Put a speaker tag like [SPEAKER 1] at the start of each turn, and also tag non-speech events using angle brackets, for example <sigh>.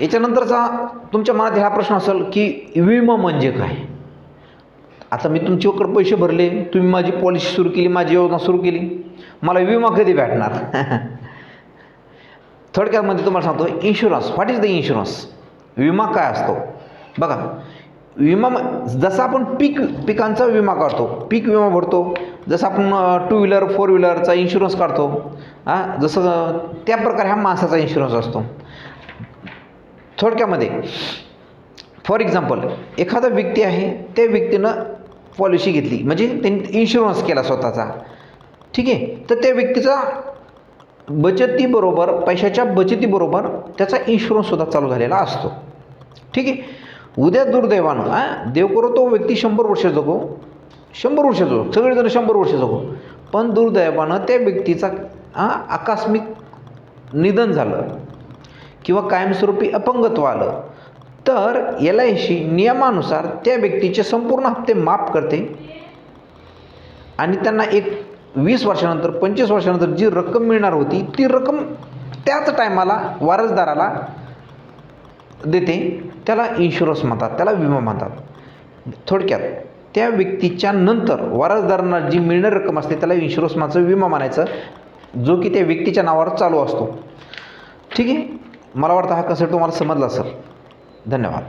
[SPEAKER 1] याच्यानंतरचा तुमच्या मनात हा प्रश्न असेल की विमा म्हणजे काय? आता मी तुमच्याकडे पैसे भरले तुम्ही माझी पॉलिसी सुरू केली माझी योजना सुरू केली. मला विमा कधी भेटणार? <laughs> थोडक्यामध्ये तुम्हाला सांगतो insurance what is the insurance विमा काय असतो? बघा विमा म- जसं आपण पीक पिकांचा विमा काढतो पीक विमा भरतो जसं आपण टू व्हीलर फोर व्हीलरचा इन्शुरन्स काढतो हां जसं त्या प्रकारे हा माणसाचा इन्शुरन्स असतो. थोडक्यामध्ये. फॉर एक्झाम्पल एखादा व्यक्ती आहे त्या व्यक्तीनं पॉलिसी घेतली. म्हणजे त्यांनी इन्शुरन्स केला स्वतःचा. ठीक आहे? तर त्या व्यक्तीचा बचतीबरोबर पैशाच्या बचतीबरोबर त्याचा इन्शुरन्ससुद्धा चालू झालेला असतो. ठीक आहे? उद्या दुर्दैवानं आ देव करो तो व्यक्ती शंभर वर्ष जगो. शंभर वर्ष जगो. सगळेजण शंभर वर्ष जगो. पण दुर्दैवानं त्या व्यक्तीचा हां आकस्मिक निधन झालं. किंवा कायमस्वरूपी अपंगत्व आलं तर एल आय सी नियमानुसार त्या व्यक्तीचे संपूर्ण हप्ते माफ करते. आणि त्यांना एक वीस वर्षानंतर पंचवीस वर्षानंतर जी रक्कम मिळणार होती ती रक्कम त्याच टायमाला वारसदाराला देते. त्याला इन्शुरन्स म्हणतात त्याला विमा म्हणतात. थोडक्यात त्या व्यक्तीच्या नंतर वारसदारांना जी मिळणारी रक्कम असते त्याला इन्शुरन्स मानायचं विमा मानायचं जो की त्या व्यक्तीच्या नावावर चालू असतो. ठीक आहे? मला वाटतं हा कन्सेप्ट तुम्हाला समजला असेल. धन्यवाद.